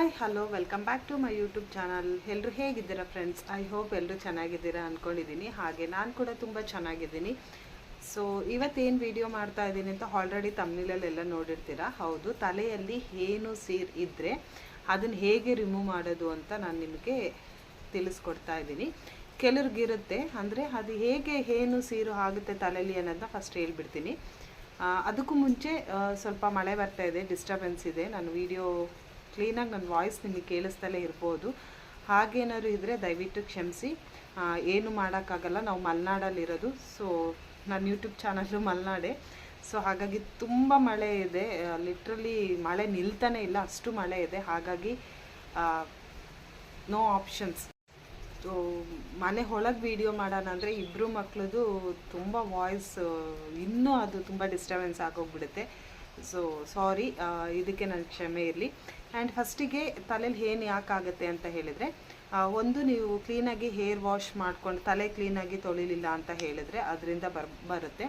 Hi hello welcome back to my YouTube channel ಎಲ್ಲರೂ ಹೇಗಿದ್ದೀರಾ friends I hope ಎಲ್ಲರೂ ಚೆನ್ನಾಗಿದ್ದೀರಾ ಅಂದ್ಕೊಂಡಿದ್ದೀನಿ ಹಾಗೆ ನಾನು ಕೂಡ ತುಂಬ ಚೆನ್ನಾಗಿದ್ದೀನಿ. ಸೊ ಇವತ್ತೇನು ವಿಡಿಯೋ ಮಾಡ್ತಾ ಇದ್ದೀನಿ ಅಂತ ಆಲ್ರೆಡಿ ತಮ್ಮಿಲಲ್ಲೆಲ್ಲ ನೋಡಿರ್ತೀರಾ? ಹೌದು, ತಲೆಯಲ್ಲಿ ಏನು ಸೀರ್ ಇದ್ದರೆ ಅದನ್ನು ಹೇಗೆ ರಿಮೂವ್ ಮಾಡೋದು ಅಂತ ನಾನು ನಿಮಗೆ ತಿಳಿಸ್ಕೊಡ್ತಾ ಇದ್ದೀನಿ. ಕೆಲವ್ರಿಗಿರುತ್ತೆ, ಅಂದರೆ ಅದು ಹೇಗೆ ಏನು ಸೀರು ಆಗುತ್ತೆ ತಲೆಯಲ್ಲಿ ಅನ್ನೋದನ್ನ ಫಸ್ಟ್ ಹೇಳ್ಬಿಡ್ತೀನಿ. ಅದಕ್ಕೂ ಮುಂಚೆ ಸ್ವಲ್ಪ ಮಳೆ ಬರ್ತಾ ಇದೆ ಡಿಸ್ಟರ್ಬೆನ್ಸ್ ಇದೆ. ನಾನು ವಿಡಿಯೋ ಕ್ಲೀನಾಗಿ ನನ್ನ ವಾಯ್ಸ್ ನಿಮಗೆ ಕೇಳಿಸ್ತಲೇ ಇರ್ಬೋದು. ಹಾಗೇನಾದ್ರು ಇದ್ದರೆ ದಯವಿಟ್ಟು ಕ್ಷಮಿಸಿ. ಏನು ಮಾಡೋಕ್ಕಾಗಲ್ಲ. ನಾವು ಮಲೆನಾಡಲ್ಲಿರೋದು ಸೊ ನನ್ನ ಯೂಟ್ಯೂಬ್ ಚಾನಲ್ಲು ಮಲೆನಾಡೆ. ಸೊ ಹಾಗಾಗಿ ತುಂಬ ಮಳೆ ಇದೆ. ಲಿಟ್ರಲಿ ಮಳೆ ನಿಲ್ತಾನೆ ಇಲ್ಲ. ಅಷ್ಟು ಮಳೆ ಇದೆ. ಹಾಗಾಗಿ ನೋ ಆಪ್ಷನ್ಸ್ ಸೊ ಮನೆ ಒಳಗೆ ವಿಡಿಯೋ ಮಾಡೋಣ ಅಂದರೆ ಇಬ್ಬರು ಮಕ್ಕಳದು ತುಂಬ ವಾಯ್ಸ್ ಇನ್ನೂ ಅದು ತುಂಬ ಡಿಸ್ಟರ್ಬೆನ್ಸ್ ಆಗೋಗ್ಬಿಡುತ್ತೆ. ಸೊ ಸಾರಿ ಇದಕ್ಕೆ ನನ್ನ ಕ್ಷಮೆ ಇರಲಿ. ಆ್ಯಂಡ್ ಫಸ್ಟಿಗೆ ತಲೆಯಲ್ಲಿ ಏನು ಯಾಕಾಗುತ್ತೆ ಅಂತ ಹೇಳಿದರೆ ಒಂದು ನೀವು ಕ್ಲೀನಾಗಿ ಹೇರ್ ವಾಶ್ ಮಾಡ್ಕೊಂಡು ತಲೆ ಕ್ಲೀನಾಗಿ ತೊಳಿಲಿಲ್ಲ ಅಂತ ಹೇಳಿದರೆ ಅದರಿಂದ ಬರ್, ಬರುತ್ತೆ.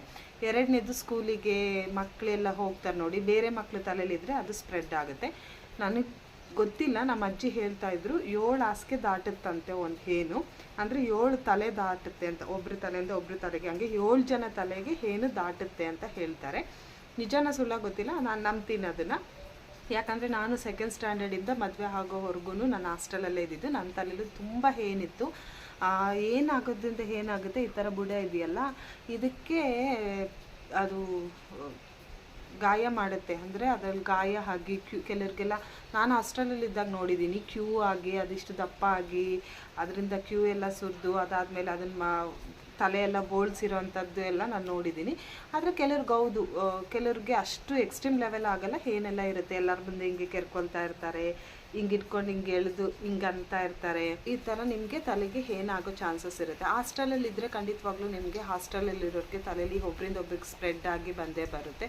ಎರಡನೇದು ಸ್ಕೂಲಿಗೆ ಮಕ್ಕಳೆಲ್ಲ ಹೋಗ್ತಾರೆ ನೋಡಿ, ಬೇರೆ ಮಕ್ಕಳು ತಲೆಯಲ್ಲಿದ್ದರೆ ಅದು ಸ್ಪ್ರೆಡ್ ಆಗುತ್ತೆ. ನನಗೆ ಗೊತ್ತಿಲ್ಲ, ನಮ್ಮ ಅಜ್ಜಿ ಹೇಳ್ತಾ ಇದ್ರು, ಏಳು ಹಾಸಿಗೆ ದಾಟುತ್ತಂತೆ ಒಂದು ಹೇನು. ಅಂದರೆ ಏಳು ತಲೆ ದಾಟುತ್ತೆ ಅಂತ, ಒಬ್ರ ತಲೆಯಿಂದ ಒಬ್ಬರು ತಲೆಗೆ, ಹಂಗೆ ಏಳು ಜನ ತಲೆಗೆ ಹೇನು ದಾಟುತ್ತೆ ಅಂತ ಹೇಳ್ತಾರೆ. ನಿಜನ ಸುಳ್ಳ ಗೊತ್ತಿಲ್ಲ, ನಾನು ನಂಬ್ತೀನಿ ಅದನ್ನು. ಯಾಕಂದರೆ ನಾನು ಸೆಕೆಂಡ್ ಸ್ಟ್ಯಾಂಡರ್ಡಿಂದ ಮದುವೆ ಆಗೋವರೆಗೂ ನಾನು ಹಾಸ್ಟೆಲಲ್ಲೇ ಇದ್ದಿದ್ದು ನನ್ನ ತಲೆಯಲ್ಲಿ ತುಂಬ ಏನಿತ್ತು. ಏನಾಗೋದ್ರಿಂದ ಏನಾಗುತ್ತೆ, ಈ ಥರ ಬುಡ ಇದೆಯಲ್ಲ, ಇದಕ್ಕೆ ಅದು ಗಾಯ ಮಾಡುತ್ತೆ. ಅಂದರೆ ಅದರಲ್ಲಿ ಗಾಯ ಆಗಿ ಕ್ಯೂ, ಕೆಲವ್ರಿಗೆಲ್ಲ, ನಾನು ಹಾಸ್ಟೆಲಲ್ಲಿದ್ದಾಗ ನೋಡಿದ್ದೀನಿ, ಕ್ಯೂ ಆಗಿ, ಅದಿಷ್ಟು ದಪ್ಪ ಆಗಿ, ಅದರಿಂದ ಕ್ಯೂ ಎಲ್ಲ ಸುರಿದು ಅದಾದಮೇಲೆ ಅದನ್ನು ಮಾ ತಲೆ ಎಲ್ಲ ಬೋಳ್ಸಿರೋವಂಥದ್ದು ಎಲ್ಲ ನಾನು ನೋಡಿದ್ದೀನಿ. ಆದರೆ ಕೆಲವ್ರಿಗೆ ಹೌದು ಕೆಲವ್ರಿಗೆ ಅಷ್ಟು ಎಕ್ಸ್ಟ್ರೀಮ್ ಲೆವೆಲ್ ಆಗಲ್ಲ, ಏನೆಲ್ಲ ಇರುತ್ತೆ, ಎಲ್ಲರ ಮುಂದೆ ಹಿಂಗೆ ಕೆರ್ಕೊಳ್ತಾ ಇರ್ತಾರೆ, ಹಿಂಗೆ ಇಟ್ಕೊಂಡು ಹಿಂಗೆ ಎಳೆದು ಹಿಂಗೆ ಅಂತ ಇರ್ತಾರೆ. ಈ ಥರ ನಿಮಗೆ ತಲೆಗೆ ಏನಾಗೋ ಚಾನ್ಸಸ್ ಇರುತ್ತೆ. ಹಾಸ್ಟೆಲಲ್ಲಿ ಇದ್ದರೆ ಖಂಡಿತವಾಗ್ಲೂ ನಿಮಗೆ ಹಾಸ್ಟೆಲಲ್ಲಿರೋರಿಗೆ ತಲೆಯಲ್ಲಿ ಒಬ್ಬರಿಂದ ಒಬ್ರಿಗೆ ಸ್ಪ್ರೆಡ್ ಆಗಿ ಬಂದೇ ಬರುತ್ತೆ.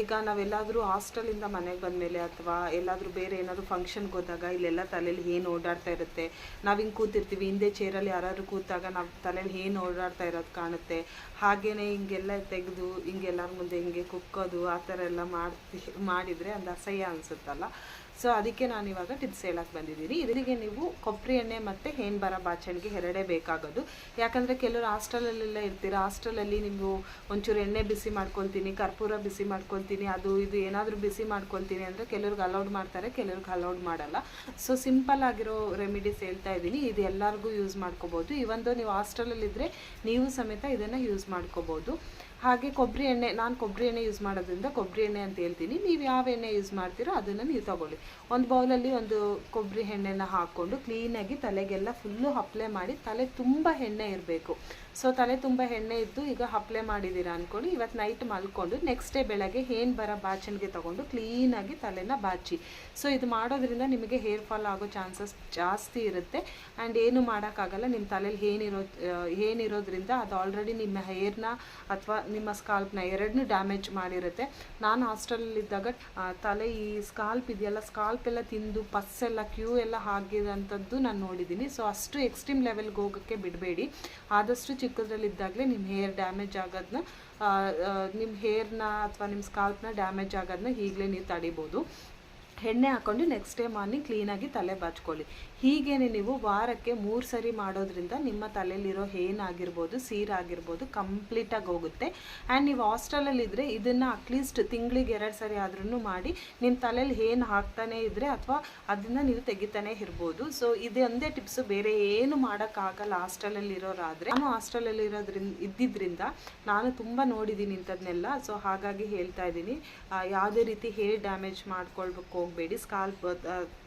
ಈಗ ನಾವೆಲ್ಲಾದರೂ ಹಾಸ್ಟೆಲಿಂದ ಮನೆಗೆ ಬಂದಮೇಲೆ ಅಥವಾ ಎಲ್ಲಾದರೂ ಬೇರೆ ಏನಾದರೂ ಫಂಕ್ಷನ್ಗೆ ಹೋದಾಗ ಇಲ್ಲೆಲ್ಲ ತಲೆಯಲ್ಲಿ ಏನು ಓಡಾಡ್ತಾ ಇರುತ್ತೆ, ನಾವು ಹಿಂಗೆ ಕೂತಿರ್ತೀವಿ, ಹಿಂದೆ ಚೇರಲ್ಲಿ ಯಾರಾದ್ರು ಕೂತಾಗ ನಾವು ತಲೆಯಲ್ಲಿ ಏನು ಓಡಾಡ್ತಾ ಇರೋದು ಕಾಣುತ್ತೆ. ಹಾಗೇನೆ ಹಿಂಗೆಲ್ಲ ತೆಗೆದು ಹಿಂಗೆಲ್ಲರ ಮುಂದೆ ಹಿಂಗೆ ಕುಕ್ಕೋದು, ಆ ಥರ ಎಲ್ಲ ಮಾಡ್ತಿ, ಮಾಡಿದರೆ ಒಂದು ಅಸಹ್ಯ ಅನಿಸುತ್ತಲ್ಲ. ಸೊ ಅದಕ್ಕೆ ನಾನು ಇವಾಗ ಟಿಪ್ಸ್ ಹೇಳಕ್ಕೆ ಬಂದಿದ್ದೀನಿ. ಇದರಿಗೆ ನೀವು ಕೊಬ್ಬರಿ ಎಣ್ಣೆ ಮತ್ತು ಹೇನ್ ಬರ ಬಾಚಣಿಗೆ ಎರಡೇ ಬೇಕಾಗೋದು. ಯಾಕಂದರೆ ಕೆಲವರು ಹಾಸ್ಟೆಲಲ್ಲೆಲ್ಲ ಇರ್ತೀರ ಹಾಸ್ಟೆಲಲ್ಲಿ ನೀವು ಒಂಚೂರು ಎಣ್ಣೆ ಬಿಸಿ ಮಾಡ್ಕೊಳ್ತೀನಿ ಕರ್ಪೂರ ಬಿಸಿ ಮಾಡ್ಕೊಳ್ತೀನಿ ಅದು ಇದು ಏನಾದರೂ ಬಿಸಿ ಮಾಡ್ಕೊಳ್ತೀನಿ ಅಂದರೆ ಕೆಲವ್ರಿಗೆ ಅಲೌಡ್ ಮಾಡ್ತಾರೆ, ಕೆಲವ್ರಿಗೆ ಅಲೌಡ್ ಮಾಡಲ್ಲ. ಸೊ ಸಿಂಪಲ್ ಆಗಿರೋ ರೆಮಿಡೀಸ್ ಹೇಳ್ತಾ ಇದ್ದೀನಿ. ಇದು ಎಲ್ಲರಿಗೂ ಯೂಸ್ ಮಾಡ್ಕೋಬೋದು. ಇವೊಂದು ನೀವು ಹಾಸ್ಟೆಲಲ್ಲಿದ್ದರೆ ನೀವು ಸಮೇತ ಇದನ್ನು ಯೂಸ್ ಮಾಡ್ಕೋಬೋದು. ಹಾಗೆ ಕೊಬ್ಬರಿ ಎಣ್ಣೆ, ನಾನು ಕೊಬ್ಬರಿ ಎಣ್ಣೆ ಯೂಸ್ ಮಾಡೋದ್ರಿಂದ ಕೊಬ್ಬರಿ ಎಣ್ಣೆ ಅಂತ ಹೇಳ್ತೀನಿ. ನೀವು ಯಾವ ಎಣ್ಣೆ ಯೂಸ್ ಮಾಡ್ತೀರೋ ಅದನ್ನು ನೀವು ತಗೊಳ್ಳಿ. ಒಂದು ಬೌಲಲ್ಲಿ ಒಂದು ಕೊಬ್ಬರಿ ಎಣ್ಣೆನ ಹಾಕ್ಕೊಂಡು ಕ್ಲೀನಾಗಿ ತಲೆಗೆಲ್ಲ ಫುಲ್ಲು ಅಪ್ಲೈ ಮಾಡಿ, ತಲೆ ತುಂಬ ಎಣ್ಣೆ ಇರಬೇಕು. ಸೊ ತಲೆ ತುಂಬ ಎಣ್ಣೆ ಇದ್ದು ಈಗ ಅಪ್ಲೈ ಮಾಡಿದ್ದೀರಾ ಅಂದ್ಕೊಂಡು ಇವತ್ತು ನೈಟ್ ಮಲ್ಕೊಂಡು ನೆಕ್ಸ್ಟ್ ಡೇ ಬೆಳಗ್ಗೆ ಏನು ಬರೋ ಬಾಚಣಿಗೆ ತೊಗೊಂಡು ಕ್ಲೀನಾಗಿ ತಲೆನ ಬಾಚಿ. ಸೊ ಇದು ಮಾಡೋದ್ರಿಂದ ನಿಮಗೆ ಹೇರ್ ಫಾಲ್ ಆಗೋ ಚಾನ್ಸಸ್ ಜಾಸ್ತಿ ಇರುತ್ತೆ. ಆ್ಯಂಡ್ ಏನು ಮಾಡೋಕ್ಕಾಗಲ್ಲ ನಿಮ್ಮ ತಲೆಯಲ್ಲಿ ಏನಿರೋ, ಏನಿರೋದ್ರಿಂದ ಅದು ಆಲ್ರೆಡಿ ನಿಮ್ಮ ಹೇರ್ನ ಅಥವಾ ನಿಮ್ಮ ಸ್ಕಾಲ್ಪ್ನ ಎರಡನ್ನೂ ಡ್ಯಾಮೇಜ್ ಮಾಡಿರುತ್ತೆ. ನಾನು ಹಾಸ್ಟೆಲಲ್ಲಿದ್ದಾಗ ತಲೆ ಈ ಸ್ಕಾಲ್ಪ್ ಇದೆಯಲ್ಲ ಸ್ಕಾಲ್ಪ್ ಎಲ್ಲ ತಿಂದು ಪಸ್ಸೆಲ್ಲ ಕ್ಯೂ ಎಲ್ಲ ಹಾಕಿದಂಥದ್ದು ನಾನು ನೋಡಿದ್ದೀನಿ. ಸೊ ಅಷ್ಟು ಎಕ್ಸ್ಟ್ರೀಮ್ ಲೆವೆಲ್ಗೆ ಹೋಗೋಕ್ಕೆ ಬಿಡಬೇಡಿ. ಆದಷ್ಟು ಚಿಕ್ಕದ್ರಲ್ಲಿದ್ದಾಗಲೇ ನಿಮ್ಮ ಹೇರ್ ಡ್ಯಾಮೇಜ್ ಆಗೋದನ್ನ ನಿಮ್ಮ ಹೇರ್ನ ಅಥವಾ ನಿಮ್ಮ ಸ್ಕಾಲ್ಪ್ನ ಡ್ಯಾಮೇಜ್ ಆಗೋದನ್ನ ಈಗಲೇ ನೀವು ತಡಿಬೋದು. ಎಣ್ಣೆ ಹಾಕ್ಕೊಂಡು ನೆಕ್ಸ್ಟ್ ಡೇ ಮಾರ್ನಿಂಗ್ ಕ್ಲೀನಾಗಿ ತಲೆ ಬಾಚ್ಕೊಳ್ಳಿ. ಹೀಗೇ ನೀವು ವಾರಕ್ಕೆ ಮೂರು ಸರಿ ಮಾಡೋದ್ರಿಂದ ನಿಮ್ಮ ತಲೆಯಲ್ಲಿರೋ ಏನಾಗಿರ್ಬೋದು ಸೀರಾಗಿರ್ಬೋದು ಕಂಪ್ಲೀಟಾಗಿ ಹೋಗುತ್ತೆ. ಆ್ಯಂಡ್ ನೀವು ಹಾಸ್ಟೆಲಲ್ಲಿದ್ದರೆ ಇದನ್ನು ಅಟ್ಲೀಸ್ಟ್ ತಿಂಗಳಿಗೆ ಎರಡು ಸರಿ ಆದ್ರೂ ಮಾಡಿ ನಿಮ್ಮ ತಲೆಯಲ್ಲಿ ಏನು ಹಾಕ್ತಾನೆ ಇದ್ದರೆ ಅಥವಾ ಅದನ್ನು ನೀವು ತೆಗಿತಾನೆ ಇರ್ಬೋದು. ಸೊ ಇದೇ ಒಂದೇ ಟಿಪ್ಸು ಬೇರೆ ಏನು ಮಾಡೋಕ್ಕಾಗಲ್ಲ ಹಾಸ್ಟೆಲಲ್ಲಿ ಇರೋರಾದರೆ. ನಾನು ಹಾಸ್ಟೆಲಲ್ಲಿ ಇರೋದ್ರಿಂದ ಇದ್ದಿದ್ದರಿಂದ ನಾನು ತುಂಬ ನೋಡಿದ್ದೀನಿ ಇಂಥದ್ನೆಲ್ಲ. ಸೊ ಹಾಗಾಗಿ ಹೇಳ್ತಾ ಇದ್ದೀನಿ. ಯಾವುದೇ ರೀತಿ ಹೇರ್ ಡ್ಯಾಮೇಜ್ ಮಾಡ್ಕೊಳ್ಬೇಕು ಹೋಗಬೇಡಿ. ಸ್ಕಾಲ್ಪ್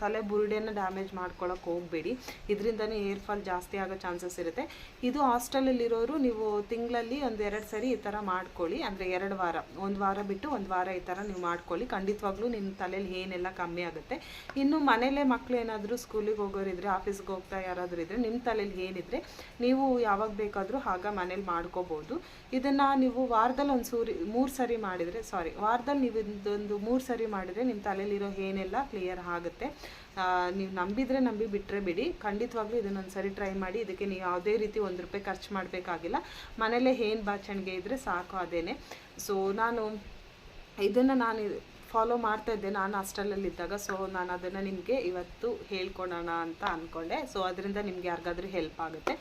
ತಲೆ ಬುರುಡೆನ ಡ್ಯಾಮೇಜ್ ಮಾಡ್ಕೊಳಕ್ಕೆ ಹೋಗಬೇಡಿ. ಇದರಿಂದನೇ ಏರ್ ಫಾಲ್ ಜಾಸ್ತಿ ಆಗೋ ಚಾನ್ಸಸ್ ಇರುತ್ತೆ. ಇದು ಹಾಸ್ಟೆಲಲ್ಲಿರೋರು ನೀವು ತಿಂಗಳಲ್ಲಿ ಒಂದು ಎರಡು ಸರಿ ಈ ಥರ ಮಾಡ್ಕೊಳ್ಳಿ. ಅಂದರೆ ಎರಡು ವಾರ. ಒಂದು ವಾರ ಬಿಟ್ಟು ಒಂದು ವಾರ ಈ ಥರ ನೀವು ಮಾಡ್ಕೊಳ್ಳಿ. ಖಂಡಿತವಾಗ್ಲೂ ನಿಮ್ಮ ತಲೆಯಲ್ಲಿ ಏನೆಲ್ಲ ಕಮ್ಮಿ ಆಗುತ್ತೆ. ಇನ್ನು ಮನೇಲೇ ಮಕ್ಕಳು ಏನಾದರೂ ಸ್ಕೂಲಿಗೆ ಹೋಗೋರಿದ್ರೆ ಆಫೀಸ್ಗೆ ಹೋಗ್ತಾ ಯಾರಾದರೂ ಇದ್ದರೆ ನಿಮ್ಮ ತಲೆಯಲ್ಲಿ ಏನಿದ್ರೆ ನೀವು ಯಾವಾಗ ಬೇಕಾದರೂ ಆಗ ಮನೇಲಿ ಮಾಡ್ಕೋಬೋದು. ಇದನ್ನು ನೀವು ವಾರದಲ್ಲಿ ಒಂದು ಸೂರಿ ಮೂರು ಸರಿ ಮಾಡಿದರೆ ಸಾರಿ ವಾರದಲ್ಲಿ ನೀವು ಇದೊಂದು ಮೂರು ಸರಿ ಮಾಡಿದರೆ ನಿಮ್ಮ ತಲೆಯಲ್ಲಿರೋ ಏನೆಲ್ಲ ಕ್ಲಿಯರ್ ಆಗುತ್ತೆ. ನೀವು ನಂಬಿದರೆ ನಂಬಿ ಬಿಟ್ಟರೆ ಬಿಡಿ. ಖಂಡಿತವಾಗ್ಲೂ ಇದನ್ನೊಂದು ಸರಿ ಟ್ರೈ ಮಾಡಿ ಇದಕ್ಕೆ ನೀವು ಯಾವುದೇ ರೀತಿ ಒಂದು ರೂಪಾಯಿ ಖರ್ಚು ಮಾಡಬೇಕಾಗಿಲ್ಲ. ಮನೇಲೇ ಏನು ಬಾಚಣಿಗೆ ಇದ್ದರೆ ಸಾಕು ಅದೇನೆ. ಸೊ ನಾನು ಇದನ್ನು ನಾನು ಫಾಲೋ ಮಾಡ್ತಾ ಇದ್ದೆ. ನಾನು ಹಾಸ್ಟೆಲಲ್ಲಿದ್ದಾಗ ಸೊ ನಾನು ಅದನ್ನು ನಿಮಗೆ ಇವತ್ತು ಹೇಳ್ಕೊಡೋಣ ಅಂತ ಅಂದ್ಕೊಂಡೆ ಸೊ ಅದರಿಂದ ನಿಮ್ಗೆ ಯಾರಿಗಾದ್ರೂ ಹೆಲ್ಪ್ ಆಗುತ್ತೆ.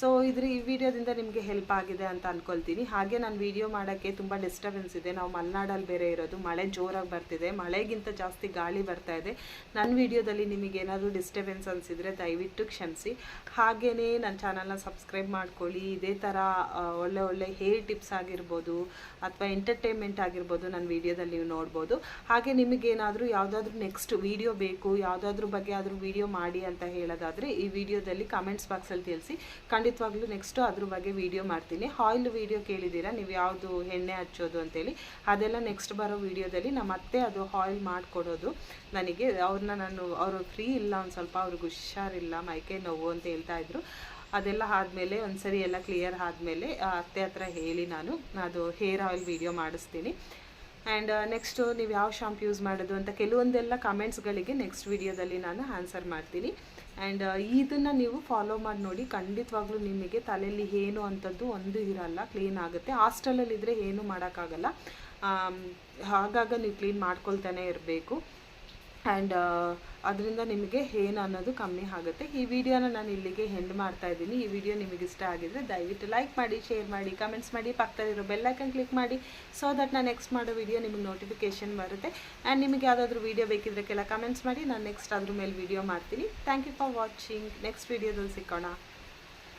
ಸೊ ಇದ್ರ, ಈ ವಿಡಿಯೋದಿಂದ ನಿಮಗೆ ಹೆಲ್ಪ್ ಆಗಿದೆ ಅಂತ ಅಂದ್ಕೊಳ್ತೀನಿ ಹಾಗೆ ನಾನು ವಿಡಿಯೋ ಮಾಡೋಕ್ಕೆ ತುಂಬ ಡಿಸ್ಟರ್ಬೆನ್ಸ್ ಇದೆ. ನಾವು ಮಲೆನಾಡಲ್ಲಿ ಬೇರೆ ಇರೋದು. ಮಳೆ ಜೋರಾಗಿ ಬರ್ತಿದೆ. ಮಳೆಗಿಂತ ಜಾಸ್ತಿ ಗಾಳಿ ಬರ್ತಾ ಇದೆ. ನನ್ನ ವಿಡಿಯೋದಲ್ಲಿ ನಿಮಗೆ ಏನಾದರೂ ಡಿಸ್ಟರ್ಬೆನ್ಸ್ ಅನಿಸಿದರೆ ದಯವಿಟ್ಟು ಕ್ಷಮಿಸಿ. ಹಾಗೆಯೇ ನನ್ನ ಚಾನಲ್ನ ಸಬ್ಸ್ಕ್ರೈಬ್ ಮಾಡ್ಕೊಳ್ಳಿ. ಇದೇ ಥರ ಒಳ್ಳೆ ಒಳ್ಳೆ ಹೇರ್ ಟಿಪ್ಸ್ ಆಗಿರ್ಬೋದು ಅಥವಾ ಎಂಟರ್ಟೈನ್ಮೆಂಟ್ ಆಗಿರ್ಬೋದು ನನ್ನ ವಿಡಿಯೋದಲ್ಲಿ ನೀವು ನೋಡ್ಬೋದು. ಹಾಗೆ ನಿಮಗೇನಾದರೂ ಯಾವುದಾದ್ರೂ ನೆಕ್ಸ್ಟ್ ವಿಡಿಯೋ ಬೇಕು, ಯಾವುದಾದ್ರೂ ಬಗ್ಗೆ ಆದರೂ ವಿಡಿಯೋ ಮಾಡಿ ಅಂತ ಹೇಳೋದಾದರೆ ಈ ವಿಡಿಯೋದಲ್ಲಿ ಕಮೆಂಟ್ಸ್ ಬಾಕ್ಸಲ್ಲಿ ತಿಳಿಸಿ. ಖಂಡಿತವಾಗ್ಲೂ ನೆಕ್ಸ್ಟು ಅದ್ರ ಬಗ್ಗೆ ವಿಡಿಯೋ ಮಾಡ್ತೀನಿ. ಆಯಿಲ್ ವೀಡಿಯೋ ಕೇಳಿದ್ದೀರಾ? ನೀವು ಯಾವುದು ಎಣ್ಣೆ ಹಚ್ಚೋದು ಅಂತೇಳಿ. ಅದೆಲ್ಲ ನೆಕ್ಸ್ಟ್ ಬರೋ ವೀಡಿಯೋದಲ್ಲಿ ನಮ್ಮ ಅತ್ತೆ ಅದು ಆಯಿಲ್ ಮಾಡಿಕೊಡೋದು. ನನಗೆ ಅವ್ರನ್ನ ನಾನು, ಅವರು ಫ್ರೀ ಇಲ್ಲ, ಒಂದು ಸ್ವಲ್ಪ ಅವ್ರಿಗೆ ಹುಷಾರಿಲ್ಲ ಮೈಕೆ ನೋವು ಅಂತ ಹೇಳ್ತಾ ಇದ್ರು. ಅದೆಲ್ಲ ಆದಮೇಲೆ ಒಂದು ಸರಿ ಎಲ್ಲ ಕ್ಲಿಯರ್ ಆದಮೇಲೆ ಅತ್ತೆ ಹತ್ರ ಹೇಳಿ ನಾನು ಅದು ಹೇರ್ ಆಯಿಲ್ ವೀಡಿಯೋ ಮಾಡಿಸ್ತೀನಿ. ಆ್ಯಂಡ್ ನೆಕ್ಸ್ಟು ನೀವು ಯಾವ ಶಾಂಪು ಯೂಸ್ ಮಾಡೋದು ಅಂತ ಕೆಲವೊಂದೆಲ್ಲ ಕಮೆಂಟ್ಸ್ಗಳಿಗೆ ನೆಕ್ಸ್ಟ್ ವಿಡಿಯೋದಲ್ಲಿ ನಾನು ಆನ್ಸರ್ ಮಾಡ್ತೀನಿ. ಆ್ಯಂಡ್ ಇದನ್ನು ನೀವು ಫಾಲೋ ಮಾಡಿ ನೋಡಿ, ಖಂಡಿತವಾಗ್ಲೂ ನಿಮಗೆ ತಲೆಯಲ್ಲಿ ಏನು ಅಂಥದ್ದು ಒಂದು ಇರಲ್ಲ ಕ್ಲೀನ್ ಆಗುತ್ತೆ. ಹಾಸ್ಟೆಲಲ್ಲಿದ್ದರೆ ಏನೂ ಮಾಡೋಕ್ಕಾಗಲ್ಲ. ಆಗಾಗ ನೀವು ಕ್ಲೀನ್ ಮಾಡ್ಕೊಳ್ತಾನೆ ಇರಬೇಕು. ಆ್ಯಂಡ್ ಅದರಿಂದ ನಿಮಗೆ ಏನು ಅನ್ನೋದು ಕಮ್ಮಿ ಆಗುತ್ತೆ. ಈ ವಿಡಿಯೋನ ನಾನು ಇಲ್ಲಿಗೆ ಹೆಂಡ್ ಮಾಡ್ತಾ ಇದ್ದೀನಿ. ಈ ವಿಡಿಯೋ ನಿಮಗೆ ಇಷ್ಟ ಆಗಿದ್ರೆ ದಯವಿಟ್ಟು ಲೈಕ್ ಮಾಡಿ ಶೇರ್ ಮಾಡಿ ಕಮೆಂಟ್ಸ್ ಮಾಡಿ, ಪಕ್ಕದಲ್ಲಿರೋ ಬೆಲ್ಲೈಕನ್ ಕ್ಲಿಕ್ ಮಾಡಿ ಸೊ ದಟ್ ನಾನು ನೆಕ್ಸ್ಟ್ ಮಾಡೋ ವಿಡಿಯೋ ನಿಮಗೆ ನೋಟಿಫಿಕೇಷನ್ ಬರುತ್ತೆ. ಆ್ಯಂಡ್ ನಿಮಗೆ ಯಾವುದಾದ್ರೂ ವೀಡಿಯೋ ಬೇಕಿದ್ರೆ ಕೆಲ ಕಮೆಂಟ್ಸ್ ಮಾಡಿ, ನಾನು ನೆಕ್ಸ್ಟ್ ಅದ್ರ ಮೇಲೆ ವಿಡಿಯೋ ಮಾಡ್ತೀನಿ. Thank you for watching next ವಿಡಿಯೋದಲ್ಲಿ ಸಿಕ್ಕೋಣ